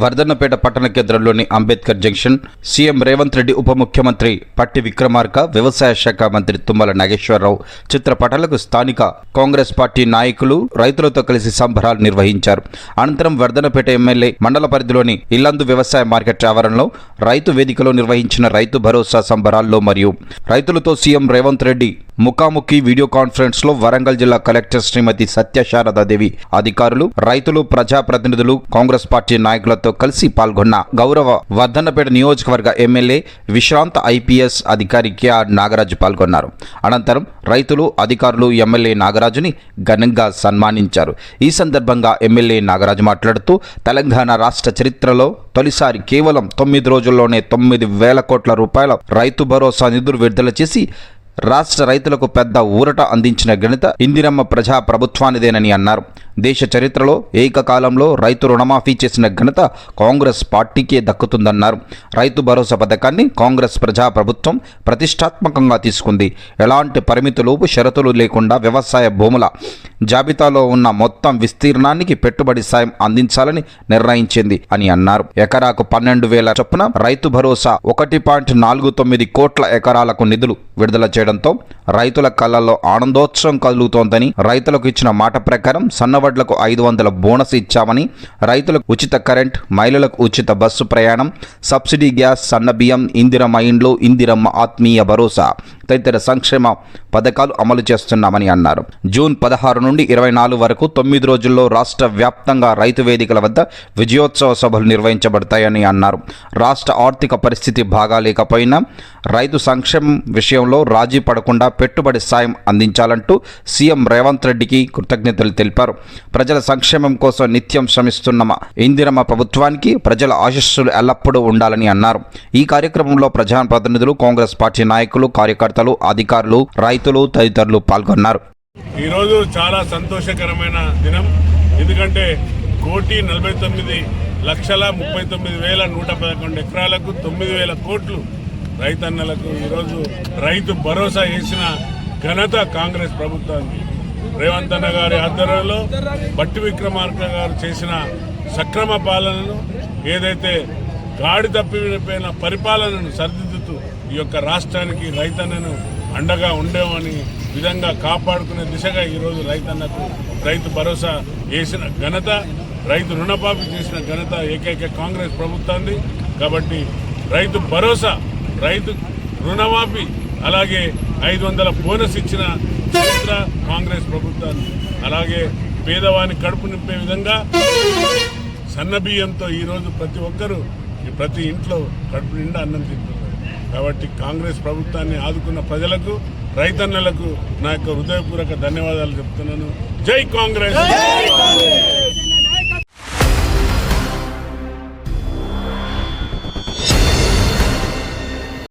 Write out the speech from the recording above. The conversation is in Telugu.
వర్ధన్నపేట పట్టణ కేంద్రంలోని అంబేద్కర్ జంక్షన్ సీఎం రేవంత్ రెడ్డి ఉప ముఖ్యమంత్రి పట్టి విక్రమార్క వ్యవసాయ శాఖ మంత్రి తుమ్మల నాగేశ్వరరావు చిత్రపటాలకు స్థానిక కాంగ్రెస్ పార్టీ నాయకులు రైతులతో కలిసి సంబరాలు నిర్వహించారు. అనంతరం వర్ధన్నపేట ఎమ్మెల్యే మండల పరిధిలోని ఇల్లందు వ్యవసాయ మార్కెట్ ఆవరణలో రైతు వేదికలో నిర్వహించిన రైతు భరోసా సంబరాల్లో మరియు రైతులతో సీఎం రేవంత్ రెడ్డి ముఖాముఖి వీడియో కాన్ఫరెన్స్లో వరంగల్ జిల్లా కలెక్టర్ శ్రీమతి సత్యశారదాదేవి అధికారులు రైతులు ప్రజాప్రతినిధులు కాంగ్రెస్ పార్టీ నాయకులతో కలిసి పాల్గొన్న గౌరవ వర్ధన్నపేట నియోజకవర్గ ఎమ్మెల్యే విశ్రాంత ఐపీఎస్ అధికారి కెఆర్ నాగరాజు పాల్గొన్నారు. అనంతరం రైతులు అధికారులు ఎమ్మెల్యే నాగరాజుని ఘనంగా సన్మానించారు. ఈ సందర్భంగా ఎమ్మెల్యే నాగరాజు మాట్లాడుతూ తెలంగాణ రాష్ట్ర చరిత్రలో తొలిసారి కేవలం తొమ్మిది రోజుల్లోనే తొమ్మిది వేల కోట్ల రూపాయల రైతు భరోసా నిధులు విడుదల చేసి రాష్ట్ర రైతులకు పెద్ద ఊరట అందించిన ఘనత ఇందిరమ్మ ప్రజా ప్రభుత్వానిదేనని అన్నారు. దేశ చరిత్రలో ఏకకాలంలో రైతు రుణమాఫీ చేసిన ఘనత కాంగ్రెస్ పార్టీకే దక్కుతుందన్నారు. రైతు భరోసా పథకాన్ని కాంగ్రెస్ ప్రజా ప్రభుత్వం ప్రతిష్టాత్మకంగా తీసుకుంది. ఎలాంటి పరిమితులు షరతులు లేకుండా వ్యవసాయ భూముల జాబితాలో ఉన్న మొత్తం విస్తీర్ణానికి పెట్టుబడి సాయం అందించాలని నిర్ణయించింది అని అన్నారు. ఎకరాకు పన్నెండు వేల చొప్పున రైతు భరోసా ఒకటి పాయింట్ నాలుగు తొమ్మిది కోట్ల ఎకరాలకు నిధులు విడుదల చేయడంతో రైతుల కళ్ళల్లో ఆనందోత్సవం కలుగుతోందని రైతులకు ఇచ్చిన మాట ప్రకారం సన్నవడ్లకు ఐదు వందల బోనస్ ఇచ్చామని రైతులకు ఉచిత కరెంట్ మహిళలకు ఉచిత బస్సు ప్రయాణం సబ్సిడీ గ్యాస్ సన్న బియ్యం ఇందిరమ్మ ఇండ్లు ఇందిరమ్మ ఆత్మీయ భరోసా తదితర సంక్షేమ పథకాలు అమలు చేస్తున్నామని అన్నారు. జూన్ పదహారు నుండి ఇరవై నాలుగు వరకు తొమ్మిది రోజుల్లో రాష్ట్ర వ్యాప్తంగా రైతు వేదికల వద్ద విజయోత్సవ సభలు నిర్వహించబడతాయని అన్నారు. రాష్ట్ర ఆర్థిక పరిస్థితి బాగాలేకపోయినా రైతు సంక్షేమం విషయంలో రాజీ పడకుండా పెట్టుబడి సాయం అందించాలంటూ సీఎం రేవంత్ రెడ్డికి కృతజ్ఞతలు తెలిపారు. ప్రజల సంక్షేమం కోసం నిత్యం శ్రమిస్తున్న ఇందిరమ ఇందిరమ్మ ప్రభుత్వానికి ప్రజల ఆశస్సులు ఎల్లప్పుడూ ఉండాలని అన్నారు. ఈ కార్యక్రమంలో ప్రజాప్రతినిధులు కాంగ్రెస్ పార్టీ నాయకులు కార్యకర్తలు అధికారులు రైతులు తదితరులు పాల్గొన్నారు. ఈరోజు చాలా సంతోషకరమైన దినం. ఎందుకంటే కోటి నలభై తొమ్మిది లక్షల ముప్పై తొమ్మిది వేల నూట పదకొండు ఎకరాలకు తొమ్మిది వేల కోట్లు రైతన్నలకు ఈరోజు రైతు భరోసా వేసిన ఘనత కాంగ్రెస్ ప్రభుత్వానికి. రేవంత్ అన్న గారి ఆధ్వర్యంలో బట్టి విక్రమార్క గారు చేసిన సక్రమ పాలనను ఏదైతే గాడి తప్పిపోయిన పరిపాలనను సరిదిద్దు ఈ యొక్క రాష్ట్రానికి రైతన్నను అండగా ఉండేమని విధంగా కాపాడుకునే దిశగా ఈరోజు రైతన్నకు రైతు భరోసా వేసిన ఘనత రైతు రుణమాఫీ చేసిన ఘనత ఏకైక కాంగ్రెస్ ప్రభుత్వాన్ని కాబట్టి రైతు భరోసా రైతు రుణమాఫీ అలాగే ఐదు వందల బోనస్ ఇచ్చిన చరిత్ర కాంగ్రెస్ ప్రభుత్వాన్ని అలాగే పేదవాని కడుపు నింపే విధంగా సన్న బియ్యంతో ఈరోజు ప్రతి ఒక్కరూ ప్రతి ఇంట్లో కడుపు నిండా అన్నం తింటున్నారు. కాబట్టి కాంగ్రెస్ ప్రభుత్వాన్ని ఆదుకున్న ప్రజలకు రైతన్నలకు నా యొక్క హృదయపూర్వక ధన్యవాదాలు చెప్తున్నాను. జై కాంగ్రెస్!